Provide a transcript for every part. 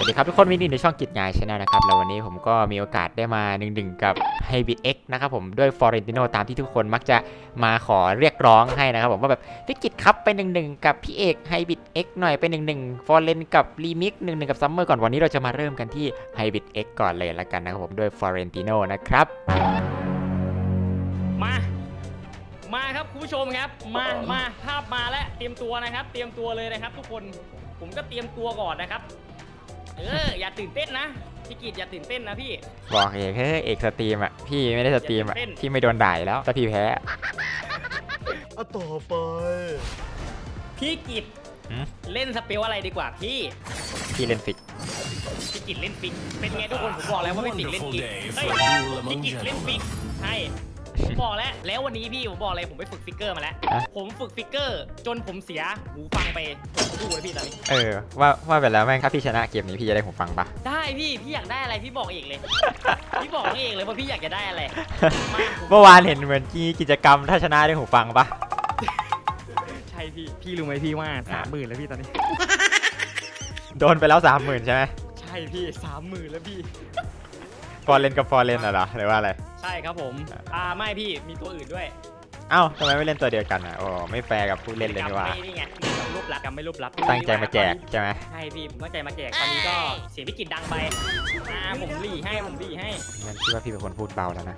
วัสดีครับทุกคนวินนี่ในช่องกิจงายชาแนลนะครับ แล้ววันนี้ผมก็มีโอกาสได้มาหนึ่งๆกับ h y b r i d X นะครับผมด้วย Florentino ตามที่ทุกคนมักจะมาขอเรียกร้องให้นะครับผมว่าแบบพี่กิจครับไปหนึ่งๆกับพี่เอก h y b r i d X หน่อยไปหนึ่งๆ f o r e n กับ Remix หนึ่งๆกับ Summer ก่อนวันนี้เราจะมาเริ่มกันที่ h y b r i d X ก่อนเลยละกันนะครับผมด้วย Florentino นะครับ มามาครับคุณผู้ชมครับมามาภาพมาแล้วเตรียมตัวนะครับ เตรียมตัวเลยนะครับ ทุกคนผมก็เตรียมตัวก่อนนะครับ เอออย่าตื่นเต้นนะพี่กีดอย่าตื่นเต้นนะพี่ บอกเอกเฮ้ยเอกสตรีมอะพี่ไม่ได้สตรีมอะอย่าตื่นเต้น พี่ไม่โดนด่าอยู่แล้วถ้าพี่แพ้อะต่อไป พี่กีดหืม เล่นสเปลอะไรดีกว่าพี่พี่เล่นฟิกพี่กิจเล่นฟิกเป็นไงทุกคนผมบอกแล้วว่าพี่กิจเล่นฟิก Wonderful day เฮ้ย for a duel among พี่กิจเล่นฟิกใช่ผมบอกแล้วแล้ววันนี้พี่ผมบอกเลยผมไปฝึกฟิกเกอร์มาแล้ว ผมฝึกฟิกเกอร์ จนผมเสียหูฟังไป คู่เลยพี่ตอนนี้ เออว่าว่าไปแล้วแม่งถ้าพี่ชนะเกมนี้พี่จะได้หูฟังปะได้พี่พี่อยากได้อะไรพี่บอกเองเลย พี่บอกน้องเองเลยว่าพี่อยากจะได้อะไรมาผมเมื่อวานเห็นเหมือนมีกิจกรรมถ้าชนะได้หูฟังปะใช่พี่พี่รู้ไหมพี่ว่าสามหมื่นแล้วพี่ตอนนี้ โดนไปแล้วสามหมื่นใช่ไหมใช่พี่สามหมื่นแล้วพี่ ฟอร์เรนกับฟอร์เรนอะเหรอหรือว่าอะไร ใช่ครับผม อ่าไม่พี่มีตัวอื่นด้วย เอ้าทำไมไม่เล่นตัวเดียวกันอะโอ้ไม่แฟร์กับผู้เล่นเลยนี่หว่าไม่นี่ไงกำรูปลักษณ์กำไม่รูปลักษณ์ตั้งใจมาแจกใช่ไหมใช่พี่ผมตั้งใจมาแจกตอนนี้ก็เสียงพี่กิจดังไปอ่าผมหลีให้ผมหลีให้งั้นคิดว่าพี่เป็นคนพูดเบาแล้วนะ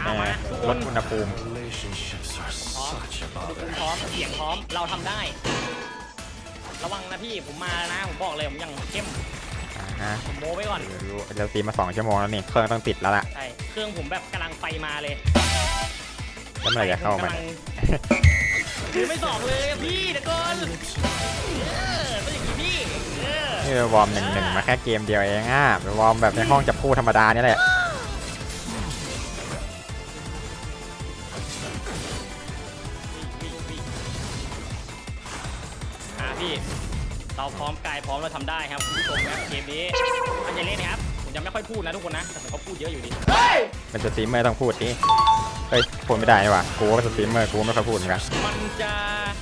เอามาทุกคลนดอุณหภูมิ Relationships are such a ทุกคน bother. พร้อมเสียงพร้อมเราทำได้ ระวังนะพี่ผมมาแล้วนะผมบอกเลยผมยังเข้มอ่า ฮะผมโม้ไว้ก่อน รู้เราตีมาสองชั่วโมงแล้วนี่ เครื่องต้องติดแล้วล่ะใช่ เครื่องผมแบบกำลังไฟมาเลยแล้วเมื่อไหร่จะเข้ามากำลังคือไม่สองเลยอะพี่เดี๋ยวก่อนเออต้องอย่างนี้พี่เออนี่วอร์มหนึ่งหนึ่งมาแค่เกมเดียวเองอะไปวอร์มแบบในห้องจับคู่ธรรมดานี่แหละ วิ่งวิ่งอะพี่ เราพร้อมกายพร้อมเราทำได้ครับคุณผู้ชมครับเกมนี้ตั้งใจ เล่นนะครับ ผมจะไม่ค่อยพูดนะทุกคนนะ แต่ผมก็พูดเยอะอยู่ดี เป็นสตรีมเมอร์ต้องพูดดิเฮ้ยพูดไม่ได้นี่หว่ะกูก็เป็นสตรีมเมอร์กูก็ไม่ค่อยพูดเหมือนกันมันจะ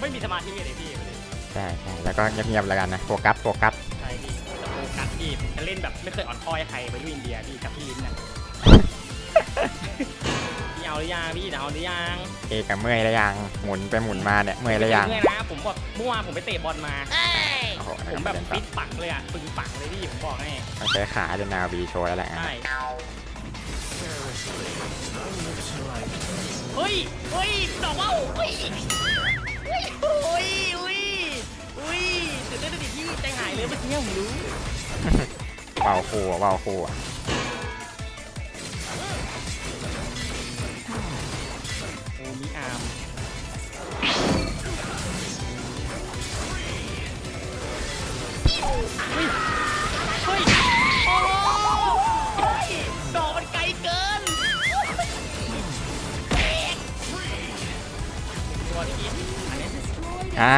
ไม่มีสมาธิเลยพี่ประเด็นใช่ใช่แล้วก็เงียบๆแล้วกันนะโฟกัสโฟกัสใช่พี่จะโฟกัสพี่ผมจะเล่นแบบไม่เคยอ่อนค้อยให้ใครไปด้วยอินเดียพี่กับพี่ลิ้นน่ะพี่เอาหรือยังพี่เอาหรือยังเอกับเมื่อยแล้วยังหมุนไปหมุนมาเนี่ยเมื่อยแล้วยังเมื่อยนะผมแบบเมื่อวานผมไปเตะบอลมาโอ้โห ผมแบบฟิตปังเลยอะปึงปังเลยพี่ผมบอกให้ต้องใช้ขาจนนาวีโชว์แล้วแหละใช่เฮ้ยเฮ้ยดอกว่าวเฮ้ยเฮ้ยเฮ้ยเฮ้ยเฮ้ยตื่นเต้นดิพี่ใจหายเลยเมื่อกี้ผมรู้เบาคู่อะเบาคู่อะ อะ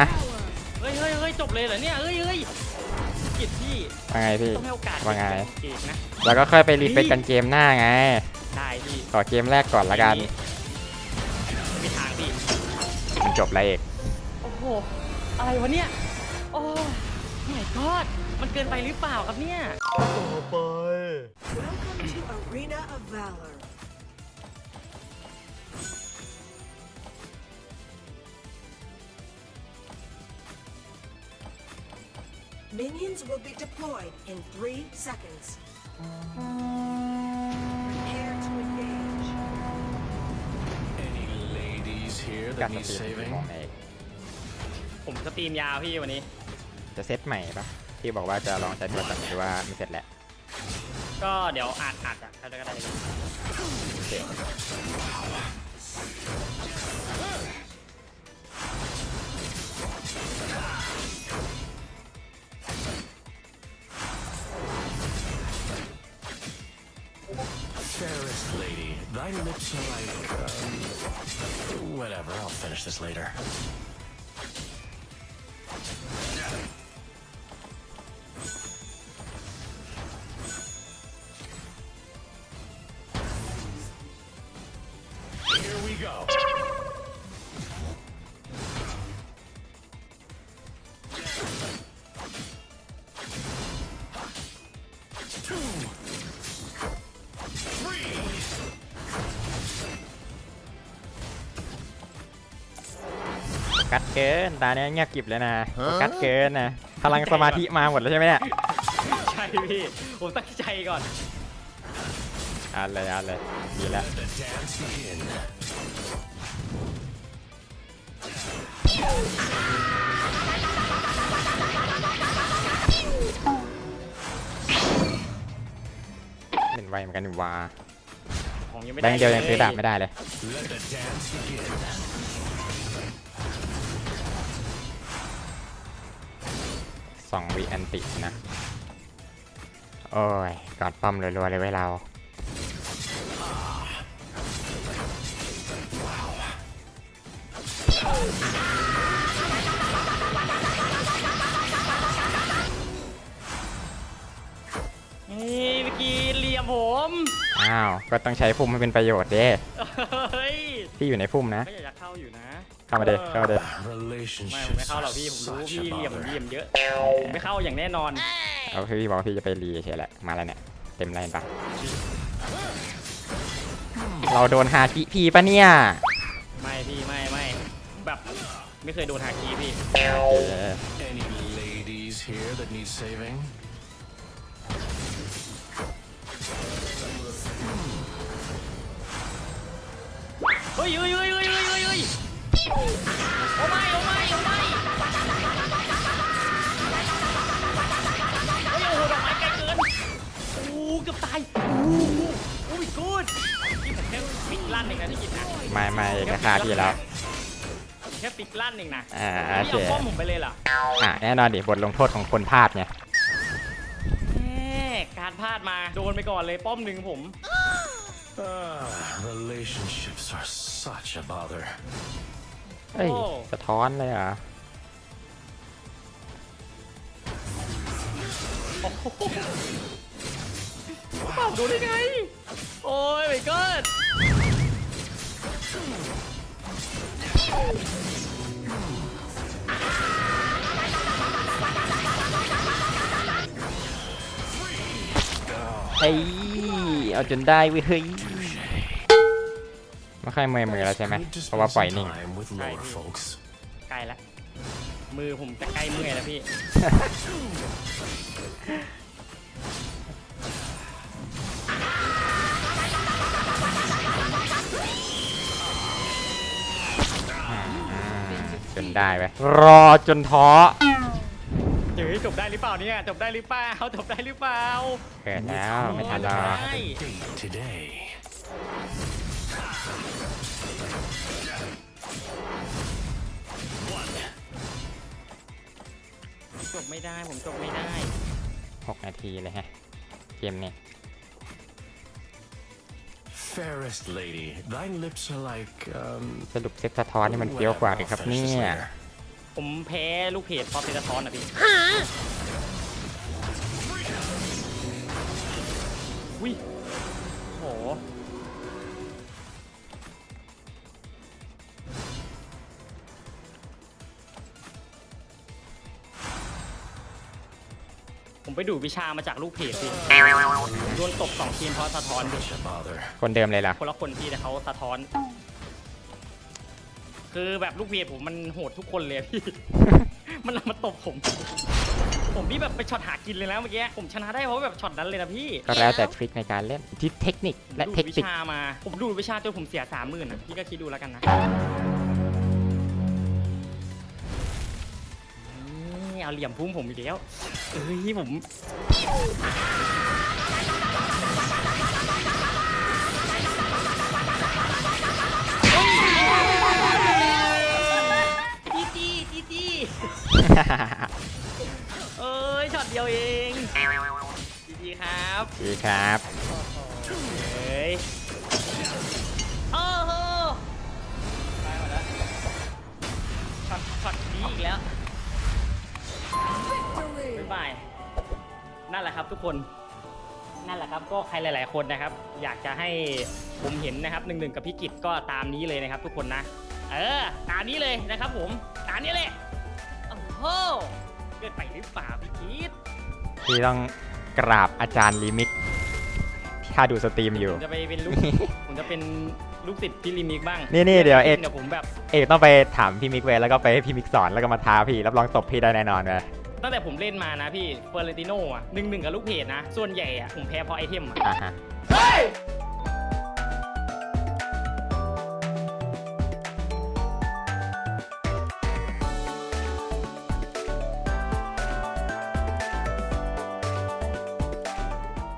เฮ้ยเฮ้ยเฮ้ยจบเลยเหรอเนี่ยเฮ้ยเฮ้ยกิจพี่ว่าไงพี่ต้องให้โอกาสว่าไงเกนะ แล้วก็ค่อยไปรีเฟซกันเกมหน้าไง ได้พี่ขอเกมแรกก่อนละกันไม่ทางพี่มันจบแล้วเอกโอ้โหอะไรวะเนี่ยโอ้ my god มันเกินไปหรือเปล่าครับเนี่ยต่อไป Welcome to Arena of Valor. Minions will be deployed in three seconds. Prepare to engage. Any ladies here การ that ส need ตรีม saving? ของเอกผมสตรีมยาวพี่วันนี้ จะเซตใหม่ปะที่บอกว่าจะลองใช้โทรศัพท์หรือว่าไม่เสร็จแล้วก็เดี๋ยวอาจอาจจะเขาจะก็ได้เลยโอเค Fairest lady, thy lips are like. Whatever, I'll finish this later. เกินตาเนี้ยเงียบกริบเลยนะโฟกัสเกินนะพลังสมาธิมาหมดแล้วใช่ไหมเนี่ยใช่พี่ผมตั้งใจก่อนเอ่านเลยเอ่านเลยดีแล้ว The dance begin. เล่นไวเหมือนกันนี่ว่าของยังไม่แบได้งค์เดียวยังซื้อดาบไม่ได้เลย องวิอันตินะ โอ้ยกอดป้อมรัวๆเลยไว้ยเรานี่เมื่อกี้เหลี่ยมผมอ้าว ก็ต้องใช้พุ่มให้เป็นประโยชน์เด้เฮ้ย พี่อยู่ในพุ่มนะ ก็อยากจะเข้าอยู่นะ เข้ามาเด้เข้ามาเด้ไม่ผม Relationships ไม่เข้าหรอก are พี่ผมรู้ such พี่ a เหลี่ยม bother. เหลี่ยมเยอะผมไม่เข้าอย่างแน่นอนเอาพี่บอกว่าพี่จะไปรีเฉยแหละมาแล้วเนี่ยเต็มไลน์ปะเราโดนฮาคิพีปะเนี่ยไม่พี่ไม่ไม่แบบไม่เคยโดนฮาคีพี่โอเค Any ladies here that need saving? เฮ้ยเฮ้ยเฮ้ยเฮ้ยเฮ้ยเฮ้ยเฮ้ย โอ้ไม่โอ้ไม่โอ้ไม่เฮ้ยโอ้โหดอกไม้ไกลเกินโอ้เกือบตายโอ้โหโอ้ยกูดนี่ผมแค่ปิกลั่นเองนะที่กินนะไม่ไม่เอกค่าพี่แล้วแค่ปิกลั่นเองนะอ่าโอพี่เคเอาป้อมผมไปเลยเหรออะแน่นอนดิบทลงโทษของคนพลาดไงแม่การพลาดมาโดนไปก่อนเลยป้อมหนึ่งผม Ah, relationships are such a bother. เอ้ยโอ้สะท้อนเลยเหรอป้อมดูได้ไง โอ้ยไม่เกิดเอ้ยเอาจนได้เว้ยเฮ้ย ไม่ค่อยเมื่อยมือแล้วใช่ไหม Good to เพราะว่า spend ปล่อย some นิ่ง time with Right. lower folks. ใกล้แล้วมือผมจะใกล้เมื่อยแล้วพี่ จนได้ไปรอจนท้อเฮ้ยจบได้หรือเปล่าเนี่ยจบได้หรือเปล่าจบได้หรือเปล่าเกิดแล้วไม่ทันหรอ จบไม่ได้ ผมจบไม่ได้หกนาทีเลยฮะ เกมนี้ Fairest lady, thy lips are like, um, สรุปเซ็ตสะท้อนนี่มันเฟี้ยวกว่าเลยครับ I'll เนี่ finish this ย later. ผมแพ้ลูกเพจพอเซตทอนอะพี่วิโห ไปดูดวิชามาจากลูกเพจพี่โดนตบสองทีมเพราะสะท้อนพี่ Such a bother. คนเดิมเลยล่ะ คนละคนพี่แต่เขาสะท้อน คือแบบลูกเพจผมมันโหดทุกคนเลยอะพี่ มันมาตบผม ผมนี่แบบไปช็อตหากินเลยนะเมื่อกี้ผมชนะได้เพราะแบบช็อตนั้นเลยนะพี่ก็แล้วแต่ทริคในการเล่นที่เทคนิคและดูเทดควินิคชามา ผมดูดวิชาจนผมเสียสามหมื่นอะพี่ก็คิดดูแล้วกันนะ เอาเหลี่ยมพุ่งผมอีกแล้วเอ้ยผมจีจีจีจีเอ้ยช็อตเดียวเองจีจีครับดีครับเฮ้ยโอ้โหไปหมดแล้วช็อตช็อตนี้อีกแล้ว บ๊ายบายนั่นแหละครับทุกคน นั่นแหละครับก็ใครหลาย ๆ คนนะครับ อยากจะให้ผมเห็นนะครับหนึ่งหนึ่งกับพี่กิจก็ตามนี้เลยนะครับ ทุกคนนะ เออ ตามนี้เลยนะครับ ผมตามนี้เลยโอ้โหเกิดไปหรือเปล่าพี่กิจพี่ต้องกราบอาจารย์ลิมิตข้าดูสตรีมอยู่ ผมจะไปเป็นลูก ผมจะเป็นลูกศิษย์พี่ลิมิกบ้างนี่นี่เดี๋ยวเอ็ด เดี๋ยวผมแบบ เอกต้องไปถามพี่มิกเวยแล้วก็ไปให้พี่มิกสอนแล้วก็มาท้าพี่รับรองตบพี่ได้แน่นอนเลย ตั้งแต่ผมเล่นมานะพี่เฟอร์เรนติโนอะหนึ่งหนึ่งกับลูกเพจนะ ส่วนใหญ่อะผมแพ้เพราะไอเทมอะอ่าฮะ